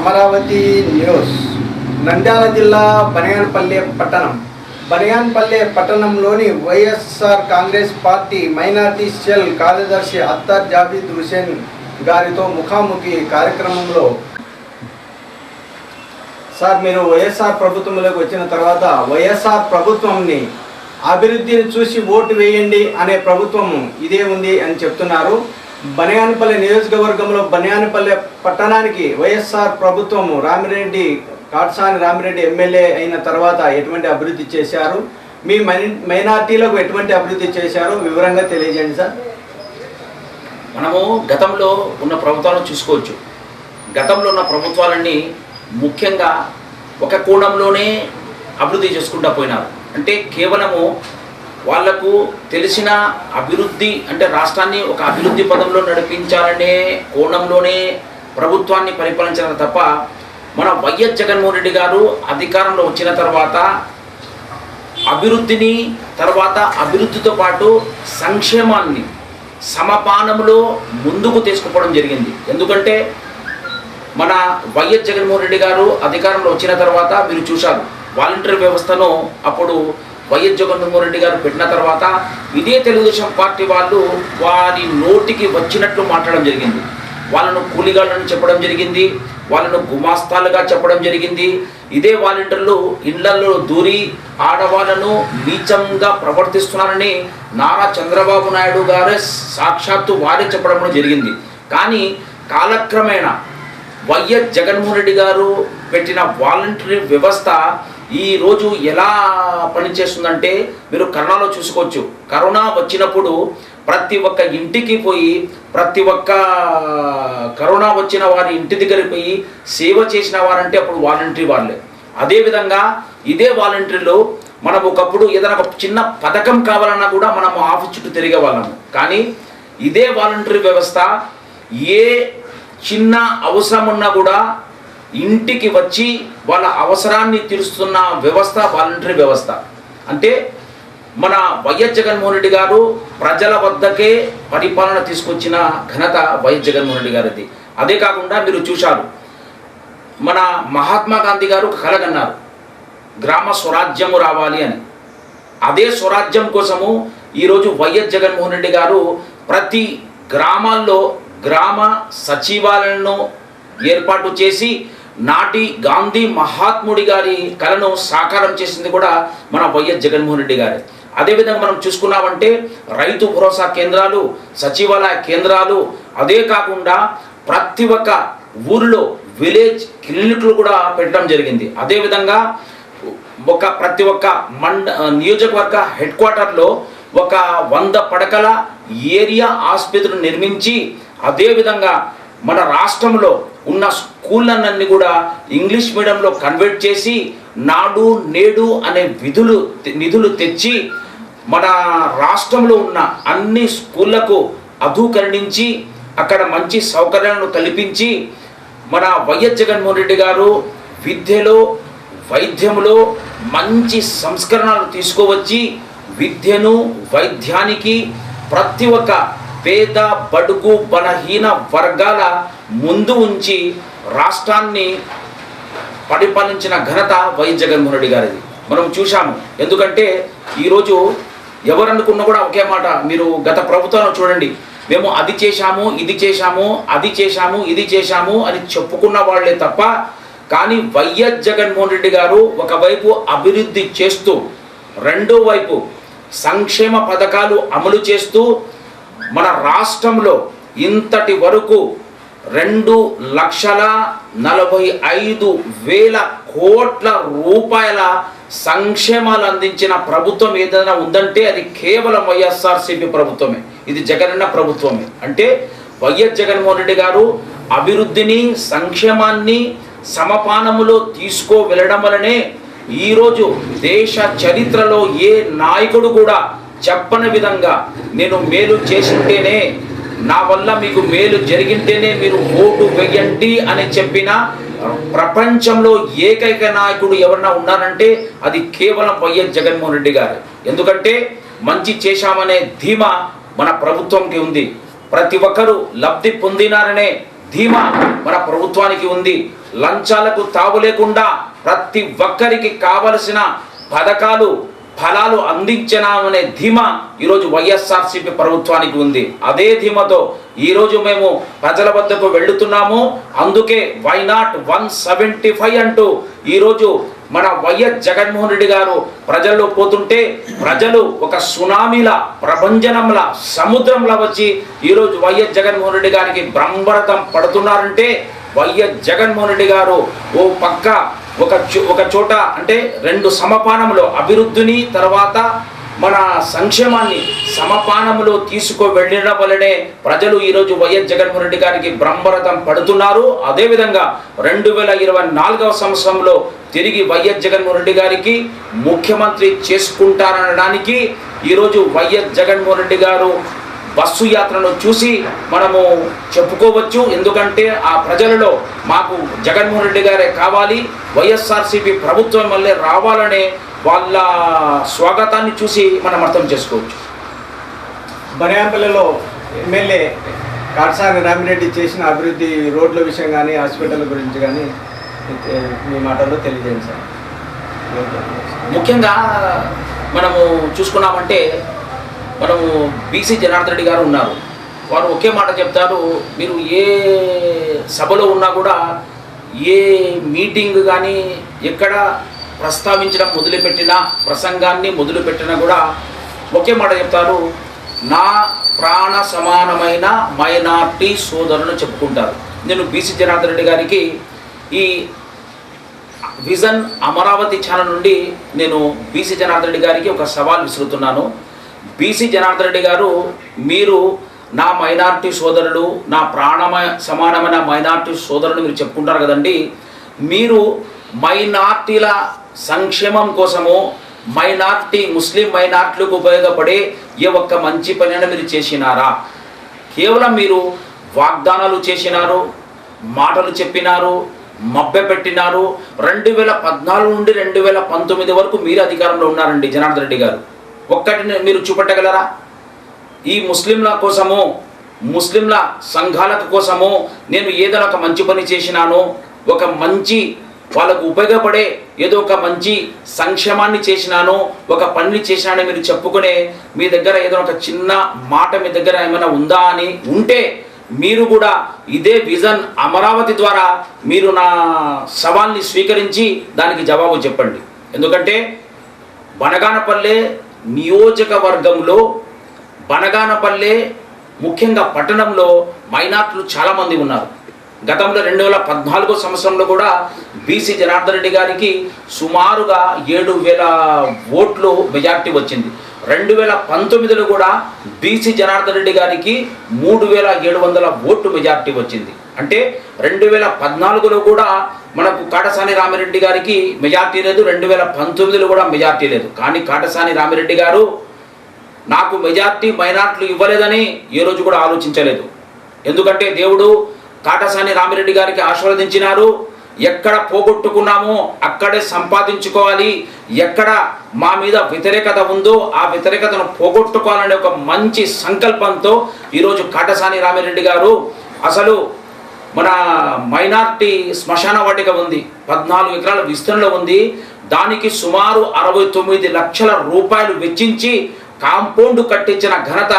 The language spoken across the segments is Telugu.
అమరావతి న్యూస్. నంద్యాల జిల్లా బనియాన్పల్లె పట్టణం. బనియాన్పల్లె పట్టణంలోని YSR Congress party minority cell కార్యదర్శి అత్తర్ జాబీద్ హుసేన్ గారితో ముఖాముఖి కార్యక్రమంలో. సార్ మీరు వైఎస్ఆర్ ప్రభుత్వంలోకి వచ్చిన తర్వాత వైఎస్ఆర్ ప్రభుత్వంని అభివృద్ధిని చూసి ఓటు వేయండి అనే ప్రభుత్వం ఇదే ఉంది అని చెప్తున్నారు. బనియానపల్లి నియోజకవర్గంలో బనియానపల్లి పట్టణానికి వైఎస్ఆర్ ప్రభుత్వం రామిరెడ్డి కాట్సాని రామిరెడ్డి ఎమ్మెల్యే అయిన తర్వాత ఎటువంటి అభివృద్ధి చేశారు? మీ మైనార్టీలకు ఎటువంటి అభివృద్ధి చేశారు? వివరంగా తెలియజేయండి సార్. మనము గతంలో ఉన్న ప్రభుత్వాలను చూసుకోవచ్చు. గతంలో ఉన్న ప్రభుత్వాలన్నీ ముఖ్యంగా ఒక కోణంలోనే అభివృద్ధి చేసుకుంటూ పోయినారు. అంటే కేవలము వాళ్ళకు తెలిసిన అభివృద్ధి అంటే రాష్ట్రాన్ని ఒక అభివృద్ధి పదంలో నడిపించాలనే కోణంలోనే ప్రభుత్వాన్ని పరిపాలించడం తప్ప మన వైఎస్ జగన్మోహన్ రెడ్డి గారు అధికారంలో వచ్చిన తర్వాత అభివృద్ధిని తర్వాత అభివృద్ధితో పాటు సంక్షేమాన్ని సమపానంలో ముందుకు తీసుకుపోవడం జరిగింది. ఎందుకంటే మన వైఎస్ జగన్మోహన్ రెడ్డి గారు అధికారంలో వచ్చిన తర్వాత మీరు చూశారు వాలంటీర్ వ్యవస్థను అప్పుడు వైఎస్ జగన్మోహన్ రెడ్డి గారు పెట్టిన తర్వాత ఇదే తెలుగుదేశం పార్టీ వాళ్ళు వారి నోటికి వచ్చినట్లు మాట్లాడడం జరిగింది. వాళ్ళను కూలిగాళ్ళని చెప్పడం జరిగింది. వాళ్ళను గుమాస్తాలుగా చెప్పడం జరిగింది. ఇదే వాలంటీర్లు ఇళ్ళలో దూరి ఆడవాళ్ళను నీచంగా ప్రవర్తిస్తున్నారని నారా చంద్రబాబు నాయుడు గారే సాక్షాత్తు వారే చెప్పడం జరిగింది. కానీ కాలక్రమేణా వైఎస్ జగన్మోహన్ రెడ్డి గారు పెట్టిన వాలంటరీ వ్యవస్థ ఈ రోజు ఎలా పనిచేస్తుందంటే మీరు కరోనాలో చూసుకోవచ్చు. కరోనా వచ్చినప్పుడు ప్రతి ఒక్క ఇంటికి పోయి ప్రతి ఒక్క కరోనా వచ్చిన వారి ఇంటి దగ్గరికి పోయి సేవ చేసిన వారంటే అప్పుడు వాలంటరీ వాళ్ళే. అదేవిధంగా ఇదే వాలంటరీలో మనం ఒకప్పుడు ఏదైనా ఒక చిన్న పథకం కావాలన్నా కూడా మనం ఆఫీస్ చుట్టూ తిరిగే వాళ్ళము కానీ ఇదే వాలంటరీ వ్యవస్థ ఏ చిన్న అవసరం ఉన్నా కూడా ఇంటికి వచ్చి వాళ్ళ అవసరాన్ని తీరుస్తున్న వ్యవస్థ వాలంటరీ వ్యవస్థ. అంటే మన వైఎస్ జగన్మోహన్ రెడ్డి గారు ప్రజల వద్దకే పరిపాలన తీసుకొచ్చిన ఘనత వైఎస్ జగన్మోహన్ రెడ్డి గారిది. అదే కాకుండా మీరు చూశారు మన మహాత్మా గాంధీ గారు కలగన్నారు గ్రామ స్వరాజ్యము రావాలి అని. అదే స్వరాజ్యం కోసము ఈరోజు వైఎస్ జగన్మోహన్ రెడ్డి గారు ప్రతి గ్రామాల్లో గ్రామ సచివాలయాలను ఏర్పాటు చేసి నాటి గాంధీ మహాత్ముడి గారి కళను సాకారం చేసింది కూడా మన వైఎస్ జగన్మోహన్ రెడ్డి గారే. అదేవిధంగా మనం చూసుకున్నామంటే రైతు భరోసా కేంద్రాలు సచివాలయ కేంద్రాలు అదే కాకుండా ప్రతి ఒక్క ఊరిలో విలేజ్ క్లినిక్లు కూడా పెట్టడం జరిగింది. అదేవిధంగా ఒక ప్రతి ఒక్క మండ నియోజకవర్గ హెడ్ క్వార్టర్లో ఒక వంద పడకల ఏరియా ఆసుపత్రిని నిర్మించి అదేవిధంగా మన రాష్ట్రంలో ఉన్న స్కూళ్ళన్నీ కూడా ఇంగ్లీష్ మీడియంలో కన్వర్ట్ చేసి నాడు నేడు అనే విధులు నిధులు తెచ్చి మన రాష్ట్రంలో ఉన్న అన్ని స్కూళ్ళకు అధూకరణించి అక్కడ మంచి సౌకర్యాలను కల్పించి మన వైఎస్ జగన్మోహన్ రెడ్డి గారు విద్యలో వైద్యంలో మంచి సంస్కరణలు తీసుకువచ్చి విద్యను వైద్యానికి ప్రతి ఒక్క పేద బడుగు బలహీన వర్గాల ముందు ఉంచి రాష్ట్రాన్ని పరిపాలించిన ఘనత వైఎస్ జగన్మోహన్ రెడ్డి గారిది. మనం చూశాము. ఎందుకంటే ఈరోజు ఎవరు అనుకున్నా కూడా ఒకే మాట మీరు గత ప్రభుత్వాన్ని చూడండి. మేము అది చేశాము ఇది చేశాము అది చేశాము ఇది చేశాము అని చెప్పుకున్న వాళ్ళే తప్ప కానీ వైఎస్ జగన్మోహన్ రెడ్డి గారు ఒకవైపు అభివృద్ధి చేస్తూ రెండో వైపు సంక్షేమ పథకాలు అమలు చేస్తూ మన రాష్ట్రంలో ఇంతటి వరకు రెండు లక్షల నలభై ఐదు వేల కోట్ల రూపాయల సంక్షేమాలు అందించిన ప్రభుత్వం ఏదైనా ఉందంటే అది కేవలం వైఎస్ఆర్సీపీ ప్రభుత్వమే. ఇది జగనన్న ప్రభుత్వమే. అంటే వైఎస్ జగన్మోహన్ రెడ్డి గారు అభివృద్ధిని సంక్షేమాన్ని సమపానములో తీసుకో వెళ్ళడం వలనే ఈరోజు దేశ చరిత్రలో ఏ నాయకుడు కూడా చెప్పని విధంగా నేను మేలు చేసింటేనే నా వల్ల మీకు మేలు జరిగింటేనే మీరు ఓటు వేయండి అని చెప్పిన ప్రపంచంలో ఏకైక నాయకుడు ఎవరన్నా ఉన్నారంటే అది కేవలం వైఎస్ జగన్మోహన్ రెడ్డి గారు. ఎందుకంటే మంచి చేశామనే ధీమా మన ప్రభుత్వంకి ఉంది. ప్రతి ఒక్కరూ లబ్ధి పొందినారనే ధీమా మన ప్రభుత్వానికి ఉంది. లంచాలకు తావు లేకుండా ప్రతి ఒక్కరికి కావలసిన పథకాలు ఫలాలు అందించినామనే ధీమ ఈరోజు వైఎస్ఆర్సీపీ ప్రభుత్వానికి ఉంది. అదే ధీమతో ఈరోజు మేము ప్రజల వద్దకు వెళ్తున్నాము. అందుకే why not one seventy five అంటూ ఈరోజు మన వైఎస్ జగన్మోహన్ రెడ్డి గారు ప్రజల్లో పోతుంటే ప్రజలు ఒక సునామీల ప్రభంజనంల సముద్రంలా వచ్చి ఈరోజు వైఎస్ జగన్మోహన్ రెడ్డి గారికి బ్రహ్మరథం పడుతున్నారంటే వైఎస్ జగన్మోహన్ రెడ్డి గారు ఓ పక్క ఒక చో- ఒక చోట అంటే రెండు సమపానములో. అభివృద్ధిని తర్వాత మన సంక్షేమాన్ని సమపానములో తీసుకు వెళ్ళడం వలనే ప్రజలు ఈరోజు వైఎస్ జగన్మోహన్ రెడ్డి గారికి బ్రహ్మరథం పడుతున్నారు. అదేవిధంగా రెండు వేల ఇరవై నాలుగవ సంవత్సరంలో తిరిగి వైఎస్ జగన్మోహన్ రెడ్డి గారికి ముఖ్యమంత్రి చేసుకుంటారనడానికి ఈరోజు వైఎస్ జగన్మోహన్ రెడ్డి గారు బస్సు యాత్రను చూసి మనము చెప్పుకోవచ్చు. ఎందుకంటే ఆ ప్రజలలో మాకు జగన్మోహన్ రెడ్డి గారే కావాలి. వైఎస్ఆర్సీపీ ప్రభుత్వం వల్లే రావాలనే వాళ్ళ స్వాగతాన్ని చూసి మనం అర్థం చేసుకోవచ్చు. బనియాపల్లిలో ఎమ్మెల్యే కాటసాని రామిరెడ్డి చేసిన అభివృద్ధి రోడ్ల విషయం కానీ హాస్పిటల్ గురించి కానీ మీ మాటల్లో తెలియజేయండి సార్. ముఖ్యంగా మనము చూసుకున్నామంటే మనము బీసీ జనార్దన్ రెడ్డి గారు ఉన్నారు. వారు ఒకే మాట చెప్తారు మీరు ఏ సభలో ఉన్నా కూడా ఏ మీటింగ్ కానీ ఎక్కడ ప్రస్తావించడం మొదలుపెట్టినా ప్రసంగాన్ని మొదలుపెట్టినా కూడా ఒకే మాట చెప్తారు నా ప్రాణ సమానమైన మైనార్టీ సోదరులను చెప్పుకుంటారు. నేను బీసీ జనార్దన్ రెడ్డి గారికి ఈ విజన్ అమరావతి ఛానల్ నుండి నేను బీసీ జనార్దన్ రెడ్డి గారికి ఒక సవాల్ విసురుతున్నాను. బీసీ జనార్దన్ రెడ్డి గారు మీరు నా మైనార్టీ సోదరుడు నా ప్రాణమ సమానమైన మైనార్టీ సోదరుడు మీరు చెప్పుకుంటారు కదండి. మీరు మైనార్టీల సంక్షేమం కోసము మైనార్టీ ముస్లిం మైనార్టీలకు ఉపయోగపడే ఏ ఒక్క మంచి పని మీరు చేసినారా? కేవలం మీరు వాగ్దానాలు చేసినారు మాటలు చెప్పినారు మబ్బె పెట్టినారు రెండు వేల పద్నాలుగు నుండి రెండు వేల పంతొమ్మిది వరకు మీరు అధికారంలో ఉన్నారండి జనార్దన్ రెడ్డి గారు. ఒక్కటిని మీరు చూపెట్టగలరా? ఈ ముస్లింల కోసము ముస్లింల సంఘాలకు కోసము నేను ఏదైనా ఒక మంచి పని చేసినాను ఒక మంచి వాళ్ళకు ఉపయోగపడే ఏదో ఒక మంచి సంక్షేమాన్ని చేసినాను ఒక పనిని చేసినానని మీరు చెప్పుకునే మీ దగ్గర ఏదో ఒక చిన్న మాట మీ దగ్గర ఏమైనా ఉందా అని ఉంటే మీరు కూడా ఇదే విజన్ అమరావతి ద్వారా మీరు నా సవాల్ని స్వీకరించి దానికి జవాబు చెప్పండి. ఎందుకంటే బనగానపల్లె నియోజకవర్గంలో బనగానపల్లె ముఖ్యంగా పట్టణంలో మైనార్టీలు చాలామంది ఉన్నారు. గతంలో రెండు వేల పద్నాలుగో సంవత్సరంలో కూడా బీసీ జనార్దన్ రెడ్డి గారికి సుమారుగా ఏడు వేల ఓట్లు మెజార్టీ వచ్చింది. రెండు వేల పంతొమ్మిదిలో కూడా బీసీ జనార్దన్ రెడ్డి గారికి మూడు వేల ఏడు వందల ఓట్లు మెజార్టీ వచ్చింది. అంటే రెండు వేల పద్నాలుగులో కూడా మనకు కాటసాని రామిరెడ్డి గారికి మెజార్టీ లేదు. రెండు వేల పంతొమ్మిదిలో కూడా మెజార్టీ లేదు. కానీ కాటసాని రామిరెడ్డి గారు నాకు మెజార్టీ మైనార్టీలు ఇవ్వలేదని ఏ రోజు కూడా ఆలోచించలేదు. ఎందుకంటే దేవుడు కాటసాని రామిరెడ్డి గారికి ఆశీర్వదించినారు. ఎక్కడ పోగొట్టుకున్నామో అక్కడే సంపాదించుకోవాలి. ఎక్కడ మా మీద వ్యతిరేకత ఉందో ఆ వ్యతిరేకతను పోగొట్టుకోవాలనే ఒక మంచి సంకల్పంతో ఈరోజు కాటసాని రామిరెడ్డి గారు అసలు మన మైనార్టీ శ్మశాన వాటిక ఉంది పద్నాలుగు ఎకరాల విస్తరణలో ఉంది. దానికి సుమారు అరవై తొమ్మిది లక్షల రూపాయలు వెచ్చించి కాంపౌండ్ కట్టించిన ఘనత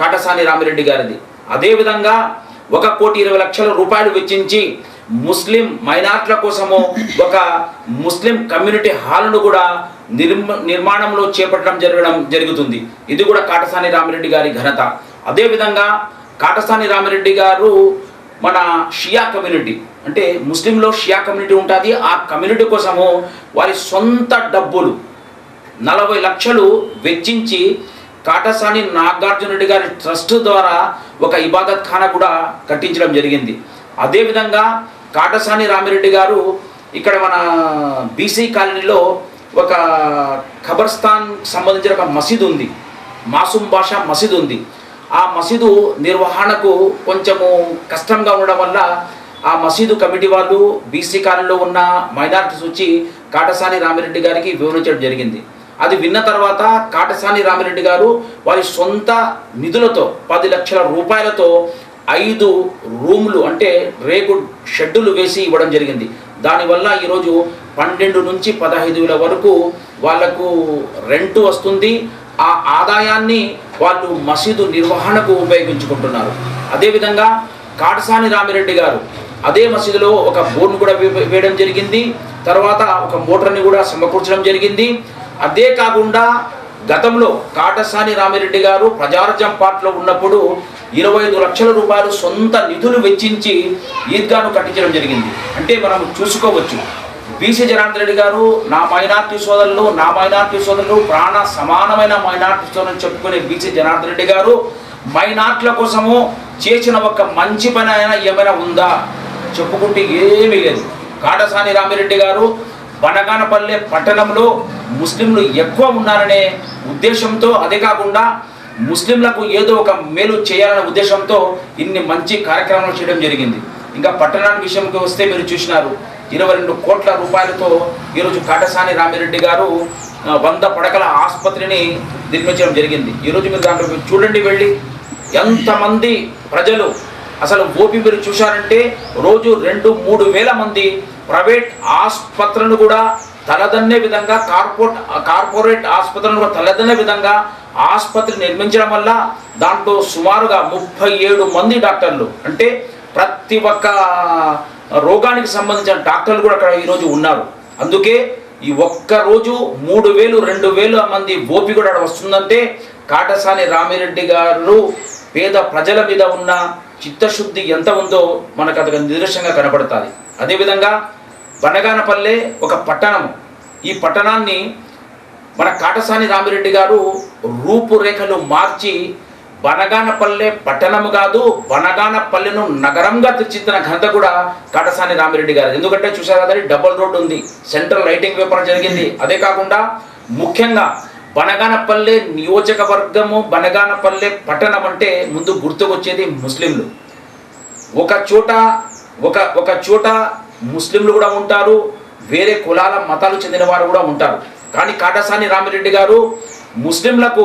కాటసాని రామిరెడ్డి గారిది. అదేవిధంగా ఒక కోటి ఇరవై లక్షల రూపాయలు వెచ్చించి ముస్లిం మైనార్టీల కోసము ఒక ముస్లిం కమ్యూనిటీ హాల్ను కూడా నిర్మ నిర్మాణంలో చేపట్టడం జరగడం జరుగుతుంది. ఇది కూడా కాటసాని రామిరెడ్డి గారి ఘనత. అదేవిధంగా కాటసాని రామిరెడ్డి గారు మన షియా కమ్యూనిటీ. అంటే ముస్లింలో షియా కమ్యూనిటీ ఉంటుంది ఆ కమ్యూనిటీ కోసము వారి సొంత డబ్బులు నలభై లక్షలు వెచ్చించి కాటసాని నాగార్జున రెడ్డి గారి ట్రస్ట్ ద్వారా ఒక ఇబాదత్ ఖానా కూడా కట్టించడం జరిగింది. అదేవిధంగా కాటసాని రామిరెడ్డి గారు ఇక్కడ మన బీసీ కాలనీలో ఒక ఖబర్స్థాన్ సంబంధించిన ఒక మసీదు ఉంది. మాసూమ్ బాషా మసీదు ఉంది. ఆ మసీదు నిర్వహణకు కొంచెము కష్టంగా ఉండడం వల్ల ఆ మసీదు కమిటీ వాళ్ళు బీసీ కాలంలో ఉన్న మైనార్టీస్ వచ్చి కాటసాని రామిరెడ్డి గారికి వివరించడం జరిగింది. అది విన్న తర్వాత కాటసాని రామిరెడ్డి గారు వారి సొంత నిధులతో పది లక్షల రూపాయలతో ఐదు రూములు అంటే రేకు షెడ్డులు వేసి ఇవ్వడం జరిగింది. దానివల్ల ఈరోజు పన్నెండు నుంచి పదహైదు వేల వరకు వాళ్ళకు రెంట్ వస్తుంది. ఆ ఆదాయాన్ని వాళ్ళు మసీదు నిర్వహణకు ఉపయోగించుకుంటున్నారు. అదేవిధంగా కాటసాని రామిరెడ్డి గారు అదే మసీదులో ఒక బోర్డును కూడా వే- వేయడం జరిగింది. తర్వాత ఒక మోటార్ని కూడా సమకూర్చడం జరిగింది. అదే కాకుండా గతంలో కాటసాని రామిరెడ్డి గారు ప్రజారాజ్యం పార్టీలో ఉన్నప్పుడు ఇరవై ఐదు లక్షల రూపాయలు సొంత నిధులు వెచ్చించి ఈద్గాను కట్టించడం జరిగింది. అంటే మనం చూసుకోవచ్చు. బీసీ జనార్దన్ రెడ్డి గారు నా మైనార్టీ సోదరులు నా మైనార్టీ సోదరులు ప్రాణ సమానమైన మైనార్టీ సోదరులు చెప్పుకునే బీసీ జనార్దన్ రెడ్డి గారు మైనార్టీల కోసము చేసిన ఒక మంచి పని అయినా ఏమైనా ఉందా? చెప్పుకుంటే ఏమీ లేదు. కాటసాని రామిరెడ్డి గారు బనగానపల్లె పట్టణంలో ముస్లింలు ఎక్కువ ఉన్నారనే ఉద్దేశంతో అదే కాకుండా ముస్లింలకు ఏదో ఒక మేలు చేయాలనే ఉద్దేశంతో ఇన్ని మంచి కార్యక్రమాలు చేయడం జరిగింది. ఇంకా పట్టణాన్ని విషయంకి వస్తే మీరు చూసినారు. ఇరవై రెండు కోట్ల రూపాయలతో ఈరోజు కాటసాని రామిరెడ్డి గారు వంద పడకల ఆసుపత్రిని నిర్మించడం జరిగింది. ఈరోజు మీరు దాంట్లో మీరు చూడండి వెళ్ళి. ఎంతమంది ప్రజలు అసలు ఓపీ మీరు చూశారంటే రోజు రెండు మూడు వేల మంది ప్రైవేట్ ఆసుపత్రులను కూడా తలదన్నే విధంగా కార్పొరేట్ కార్పొరేట్ ఆసుపత్రులను కూడా తలదన్నే విధంగా ఆసుపత్రి నిర్మించడం వల్ల దాంట్లో సుమారుగా ముప్పై ఏడు మంది డాక్టర్లు. అంటే ప్రతి ఒక్క రోగానికి సంబంధించిన డాక్టర్లు కూడా అక్కడ ఈరోజు ఉన్నారు. అందుకే ఈ ఒక్క రోజు మూడు వేలు రెండు వేలు మంది ఓపి కూడా వస్తుందంటే కాటసాని రామిరెడ్డి గారు పేద ప్రజల మీద ఉన్న చిత్తశుద్ధి ఎంత ఉందో మనకు అది నిదర్శనంగా కనబడుతుంది. అదేవిధంగా బనగానపల్లె ఒక పట్టణం ఈ పట్టణాన్ని మన కాటసాని రామిరెడ్డి గారు రూపురేఖలు మార్చి బనగానపల్లె పట్టణం కాదు బనగానపల్లెను నగరంగా తీర్చిదిద్దిన ఘనత కూడా కాటసాని రామిరెడ్డి గారు ఎందుకంటే చూసారు కదా డబుల్ రోడ్ ఉంది. సెంట్రల్ లైటింగ్ వ్యాపారం జరిగింది. అదే కాకుండా ముఖ్యంగా బనగానపల్లె నియోజకవర్గము బనగానపల్లె పట్టణం అంటే ముందు గుర్తుకొచ్చేది ముస్లింలు. ఒక చోట ఒక ఒక చోట ముస్లింలు కూడా ఉంటారు వేరే కులాల మతాలు చెందిన వారు కూడా ఉంటారు. కానీ కాటసాని రామిరెడ్డి గారు ముస్లింలకు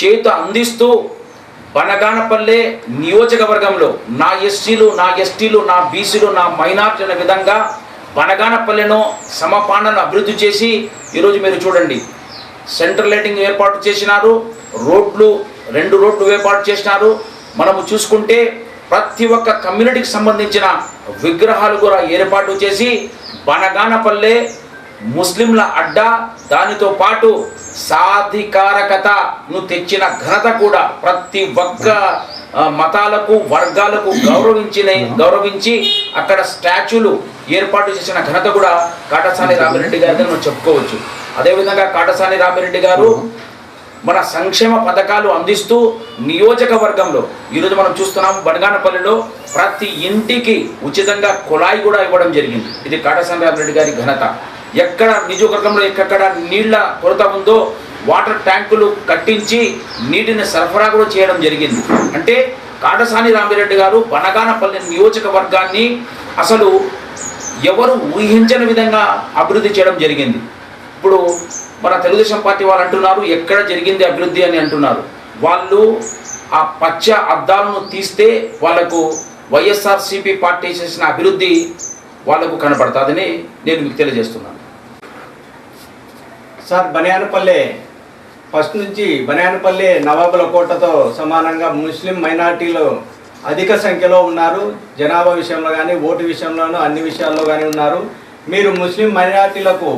చేతు అందిస్తూ బనగానపల్లె నియోజకవర్గంలో నా ఎస్సీలు నా ఎస్టీలు నా బీసీలు నా మైనార్టీ అనే విధంగా బనగానపల్లెను సమపాలనను అభివృద్ధి చేసి ఈరోజు మీరు చూడండి. సెంట్రల్ లైటింగ్ ఏర్పాటు చేసినారు. రోడ్లు రెండు రోడ్లు ఏర్పాటు చేసినారు. మనము చూసుకుంటే ప్రతి ఒక్క కమ్యూనిటీకి సంబంధించిన విగ్రహాలు కూడా ఏర్పాటు చేసి బనగానపల్లె ముస్లింల అడ్డా దానితో పాటు సాధికారకతను తెచ్చిన ఘనత కూడా ప్రతి ఒక్క మతాలకు వర్గాలకు గౌరవించిన గౌరవించి అక్కడ స్టాచ్యూలు ఏర్పాటు చేసిన ఘనత కూడా కాటసాని రామిరెడ్డి గారిని మనం చెప్పుకోవచ్చు. అదేవిధంగా కాటసాని రామిరెడ్డి గారు మన సంక్షేమ పథకాలు అందిస్తూ నియోజకవర్గంలో ఈరోజు మనం చూస్తున్నాం బనగానపల్లిలో ప్రతి ఇంటికి ఉచితంగా కుళాయి కూడా ఇవ్వడం జరిగింది. ఇది కాటసాని రామిరెడ్డి గారి ఘనత. ఎక్కడ నియోజకవర్గంలో ఎక్కడ నీళ్ళ కొరత ఉందో వాటర్ ట్యాంకులు కట్టించి నీటిని సరఫరా కూడా చేయడం జరిగింది. అంటే కాటసాని రామిరెడ్డి గారు బనగానపల్లి నియోజకవర్గాన్ని అసలు ఎవరు ఊహించని విధంగా అభివృద్ధి చేయడం జరిగింది. ఇప్పుడు మన తెలుగుదేశం పార్టీ వాళ్ళు అంటున్నారు ఎక్కడ జరిగింది అభివృద్ధి అని అంటున్నారు. వాళ్ళు ఆ పచ్చ అద్దాలను తీస్తే వాళ్ళకు వైఎస్ఆర్సీపీ పార్టీ చేసిన అభివృద్ధి వాళ్ళకు కనపడుతుందని నేను మీకు తెలియజేస్తున్నాను. సార్ బనియానపల్లె ఫస్ట్ నుంచి బనియానపల్లె నవాబుల కోటతో సమానంగా ముస్లిం మైనార్టీలు అధిక సంఖ్యలో ఉన్నారు. జనాభా విషయంలో కానీ ఓటు విషయంలోనూ అన్ని విషయాల్లో కానీ ఉన్నారు. మీరు ముస్లిం మైనార్టీలకు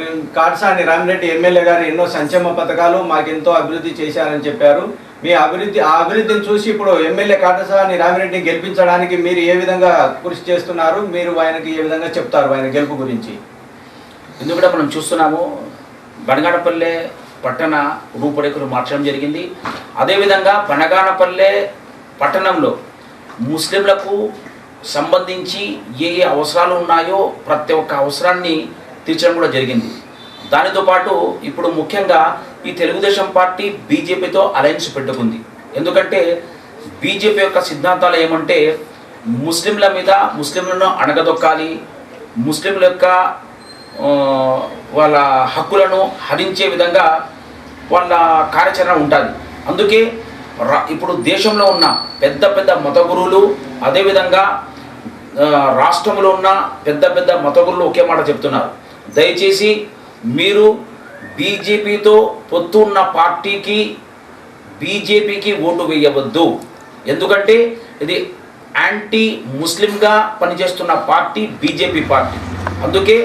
ఉమ్, కాటసాని రామిరెడ్డి ఎమ్మెల్యే గారు ఎన్నో సంక్షేమ పథకాలు మాకెంతో అభివృద్ధి చేశారని చెప్పారు. మీ అభివృద్ధి ఆ అభివృద్ధిని చూసి ఇప్పుడు ఎమ్మెల్యే కాటసాని రామిరెడ్డిని గెలిపించడానికి మీరు ఏ విధంగా కృషి చేస్తున్నారు? మీరు ఆయనకి ఏ విధంగా చెప్తారు ఆయన గెలుపు గురించి? ఎందుకంటే మనం చూస్తున్నాము బనగానపల్లె పట్టణ రూపురేఖలు మార్చడం జరిగింది. అదేవిధంగా బనగానపల్లె పట్టణంలో ముస్లింలకు సంబంధించి ఏ ఏ అవసరాలు ఉన్నాయో ప్రతి ఒక్క అవసరాన్ని తీర్చడం కూడా జరిగింది. దానితో పాటు ఇప్పుడు ముఖ్యంగా ఈ తెలుగుదేశం పార్టీ బీజేపీతో అలయన్స్ పెట్టుకుంది. ఎందుకంటే బీజేపీ యొక్క సిద్ధాంతాలు ఏమంటే ముస్లింల మీద ముస్లింలను అణగదొక్కాలి ముస్లింల యొక్క వాళ్ళ హక్కులను హరించే విధంగా వాళ్ళ కార్యాచరణ ఉంటుంది అందుకే రా- ఇప్పుడు దేశంలో ఉన్న పెద్ద పెద్ద మత గురువులు అదేవిధంగా రాష్ట్రంలో ఉన్న పెద్ద పెద్ద మత గురువులు ఒకే మాట చెప్తున్నారు. దయచేసి మీరు బీజేపీతో పొత్తున్న పార్టీకి బీజేపీకి ఓటు వేయవద్దు. ఎందుకంటే ఇది యాంటీ ముస్లింగా పనిచేస్తున్న పార్టీ బీజేపీ పార్టీ. అందుకే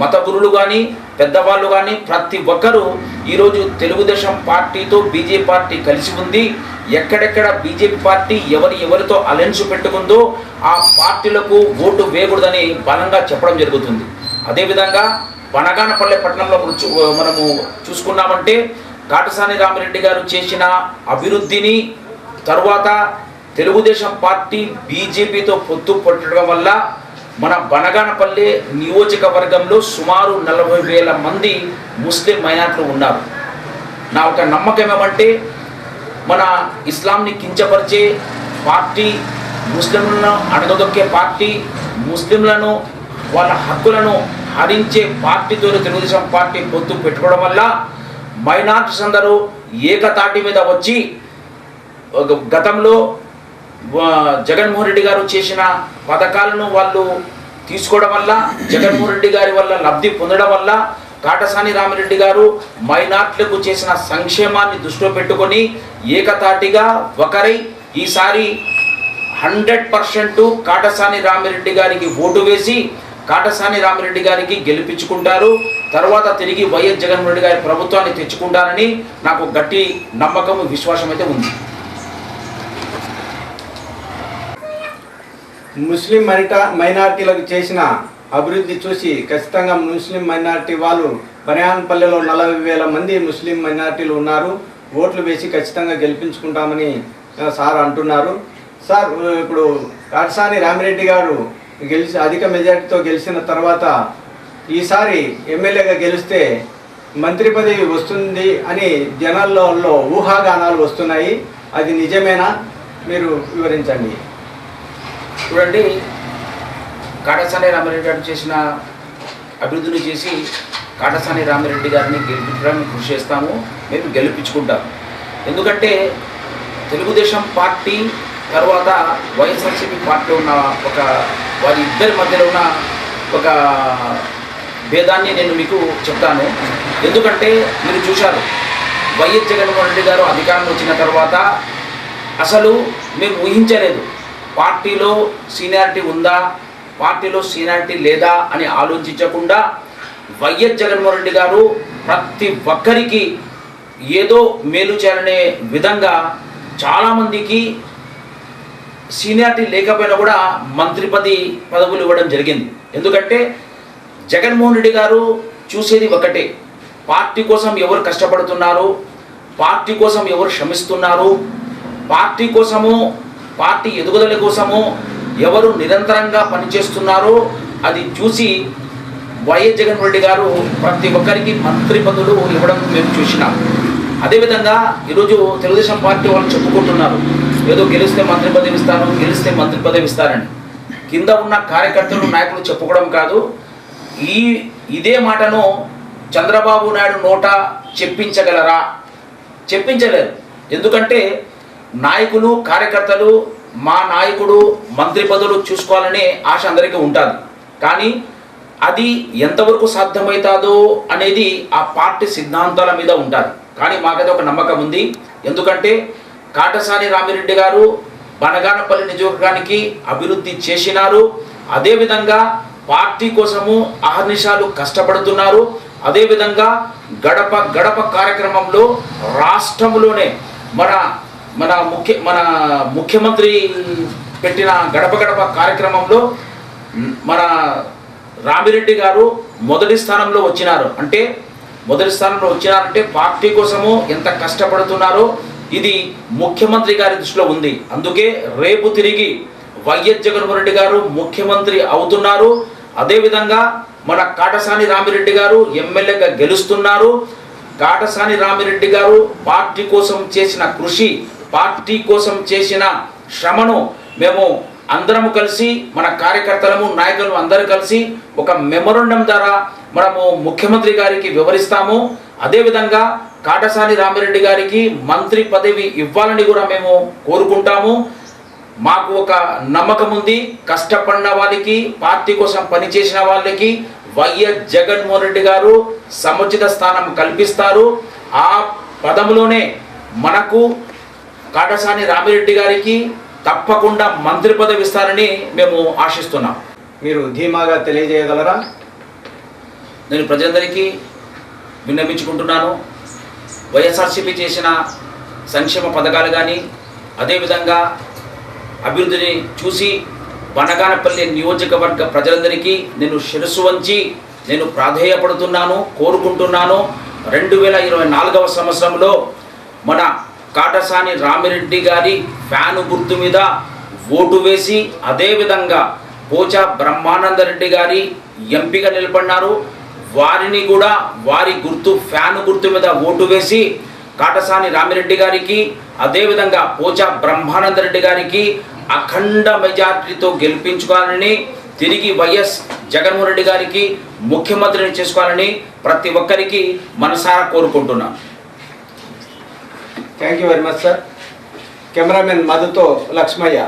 మత గురులు కానీ పెద్దవాళ్ళు కానీ ప్రతి ఒక్కరూ ఈరోజు తెలుగుదేశం పార్టీతో బీజేపీ పార్టీ కలిసి ఉంది. ఎక్కడెక్కడ బీజేపీ పార్టీ ఎవరి ఎవరితో అలయన్స్ పెట్టుకుందో ఆ పార్టీలకు ఓటు వేయకూడదని బలంగా చెప్పడం జరుగుతుంది. అదేవిధంగా బనగానపల్లె పట్టణంలో చూ- మనము చూసుకున్నామంటే కాటసాని రామిరెడ్డి గారు చేసిన అభివృద్ధిని తరువాత తెలుగుదేశం పార్టీ బీజేపీతో పొత్తు పట్టడం వల్ల మన బనగానపల్లి నియోజకవర్గంలో సుమారు నలభై వేల మంది ముస్లిం మైనార్టీలు ఉన్నారు. నా ఒక నమ్మకం ఏమంటే మన ఇస్లాంని కించపరిచే పార్టీ ముస్లింలను అడగదొక్కే పార్టీ ముస్లింలను వాళ్ళ హక్కులను హరించే పార్టీతో తెలుగుదేశం పార్టీ పొత్తు పెట్టుకోవడం వల్ల మైనార్టీస్ అందరూ ఏకతాటి మీద వచ్చి ఒక గతంలో జగన్మోహన్ రెడ్డి గారు చేసిన పథకాలను వాళ్ళు తీసుకోవడం వల్ల జగన్మోహన్ రెడ్డి గారి వల్ల లబ్ధి పొందడం వల్ల కాటసాని రామిరెడ్డి గారు మైనార్టీలకు చేసిన సంక్షేమాన్ని దృష్టిలో పెట్టుకొని ఏకతాటిగా ఒకరై ఈసారి హండ్రెడ్ పర్సెంట్ కాటసాని రామిరెడ్డి గారికి ఓటు వేసి కాటసాని రామిరెడ్డి గారికి గెలిపించుకుంటారు. తర్వాత తిరిగి వైఎస్ జగన్మోహన్ రెడ్డి గారి ప్రభుత్వాన్ని తెచ్చుకుంటారని నాకు గట్టి నమ్మకం విశ్వాసం అయితే ఉంది. ముస్లిం మరిట మైనార్టీలకు చేసిన అభివృద్ధి చూసి ఖచ్చితంగా ముస్లిం మైనార్టీ వాళ్ళు బనియాన్పల్లెలో నలభై వేల మంది ముస్లిం మైనార్టీలు ఉన్నారు. ఓట్లు వేసి ఖచ్చితంగా గెలిపించుకుంటామని సార్ అంటున్నారు. సార్ ఇప్పుడు కాటసాని రామిరెడ్డి గారు గెలిచి అధిక మెజార్టీతో గెలిచిన తర్వాత ఈసారి ఎమ్మెల్యేగా గెలిస్తే మంత్రి పదవి వస్తుంది అని జనాల్లో ఊహాగానాలు వస్తున్నాయి. అది నిజమేనా? మీరు వివరించండి. చూడండి కాటసాని రామారెడ్డి గారు చేసిన అభివృద్ధిని చేసి కాటసాని రామారెడ్డి గారిని గెలిపించడానికి కృషి చేస్తాము మేము గెలిపించుకుంటాము. ఎందుకంటే తెలుగుదేశం పార్టీ తర్వాత వైఎస్ఆర్సీపీ పార్టీలో ఉన్న ఒక వారి ఇద్దరి మధ్యలో ఉన్న ఒక భేదాన్ని నేను మీకు చెప్తాను. ఎందుకంటే మీరు చూశారు వైఎస్ జగన్మోహన్ రెడ్డి గారు అధికారం వచ్చిన తర్వాత అసలు మేము ఊహించలేదు పార్టీలో సీనియారిటీ ఉందా పార్టీలో సీనియారిటీ లేదా అని ఆలోచించకుండా వైఎస్ జగన్మోహన్ రెడ్డి గారు ప్రతి ఒక్కరికి ఏదో మేలు చేయాలనే విధంగా చాలామందికి సీనియారిటీ లేకపోయినా కూడా మంత్రి పది పదవులు ఇవ్వడం జరిగింది. ఎందుకంటే జగన్మోహన్ రెడ్డి గారు చూసేది ఒకటే. పార్టీ కోసం ఎవరు కష్టపడుతున్నారు? పార్టీ కోసం ఎవరు శ్రమిస్తున్నారు? పార్టీ కోసము పార్టీ ఎదుగుదల కోసము ఎవరు నిరంతరంగా పనిచేస్తున్నారో? అది చూసి వైఎస్ జగన్మోహన్ రెడ్డి గారు ప్రతి ఒక్కరికి మంత్రి పదవులు ఇవ్వడం మేము చూసినాం. అదేవిధంగా ఈరోజు తెలుగుదేశం పార్టీ వాళ్ళు చెప్పుకుంటున్నారు. ఏదో గెలిస్తే మంత్రి పదవి ఇస్తారు గెలిస్తే మంత్రి పదవి ఇస్తారని కింద ఉన్న కార్యకర్తలు నాయకులు చెప్పుకోవడం కాదు. ఈ ఇదే మాటను చంద్రబాబు నాయుడు నోట చెప్పించగలరా? చెప్పించలేరు ఎందుకంటే నాయకులు కార్యకర్తలు మా నాయకుడు మంత్రి పదవులు చూసుకోవాలనే ఆశ అందరికీ ఉంటుంది. కానీ అది ఎంతవరకు సాధ్యమవుతుందో అనేది ఆ పార్టీ సిద్ధాంతాల మీద ఉంటుంది. కానీ మాకైతే ఒక నమ్మకం ఉంది. ఎందుకంటే కాటసాని రామిరెడ్డి గారు బనగానపల్లి నియోజకవర్గానికి అభివృద్ధి చేసినారు. అదేవిధంగా పార్టీ కోసము అహర్నిశాలు కష్టపడుతున్నారు. అదేవిధంగా గడప గడప కార్యక్రమంలో రాష్ట్రంలోనే మన మన ముఖ్య మన ముఖ్యమంత్రి పెట్టిన గడప గడప కార్యక్రమంలో మన రామిరెడ్డి గారు మొదటి స్థానంలో వచ్చినారు. అంటే మొదటి స్థానంలో వచ్చినారంటే పార్టీ కోసము ఎంత కష్టపడుతున్నారో ఇది ముఖ్యమంత్రి గారి దృష్టిలో ఉంది. అందుకే రేపు తిరిగి వైఎస్ జగన్మోహన్ రెడ్డి గారు ముఖ్యమంత్రి అవుతున్నారు. అదేవిధంగా మన కాటసాని రామిరెడ్డి గారు ఎమ్మెల్యేగా గెలుస్తున్నారు. కాటసాని రామిరెడ్డి గారు పార్టీ కోసం చేసిన కృషి పార్టీ కోసం చేసిన శ్రమను మేము అందరము కలిసి మన కార్యకర్తలము నాయకులు అందరూ కలిసి ఒక మెమొరండం ద్వారా మనము ముఖ్యమంత్రి గారికి వివరిస్తాము. అదేవిధంగా కాటసాని రామిరెడ్డి గారికి మంత్రి పదవి ఇవ్వాలని కూడా మేము కోరుకుంటాము. మాకు ఒక నమ్మకం ఉంది. కష్టపడిన వాళ్ళకి పార్టీ కోసం పనిచేసిన వాళ్ళకి వైఎస్ జగన్మోహన్ రెడ్డి గారు సముచిత స్థానం కల్పిస్తారు. ఆ పదములోనే మనకు కాటసాని రామిరెడ్డి గారికి తప్పకుండా మంత్రి పదవి ఇస్తారని మేము ఆశిస్తున్నాం. మీరు ధీమాగా తెలియజేయగలరా? నేను ప్రజలందరికీ విన్నవించుకుంటున్నాను. వైఎస్ఆర్సీపీ చేసిన సంక్షేమ పథకాలు కానీ అదేవిధంగా అభివృద్ధిని చూసి బనగానపల్లి నియోజకవర్గ ప్రజలందరికీ నేను శిరస్సు వంచి నేను ప్రాధేయపడుతున్నాను కోరుకుంటున్నాను. రెండు వేల ఇరవై నాలుగవ సంవత్సరంలో మన కాటసాని రామిరెడ్డి గారి ఫ్యాను గుర్తు మీద ఓటు వేసి అదేవిధంగా పోచా బ్రహ్మానందరెడ్డి గారి ఎంపీగా నిలబడినారు. వారిని కూడా వారి గుర్తు ఫ్యాన్ గుర్తు మీద ఓటు వేసి కాటసాని రామిరెడ్డి గారికి అదేవిధంగా పోచా బ్రహ్మానంద రెడ్డి గారికి అఖండ మెజార్టీతో గెలిపించుకోవాలని తిరిగి వైఎస్ జగన్మోహన్ రెడ్డి గారికి ముఖ్యమంత్రిని చేసుకోవాలని ప్రతి ఒక్కరికి మనసారా కోరుకుంటున్నాను thank you very much sir cameraman మధుతో Lakshmaiah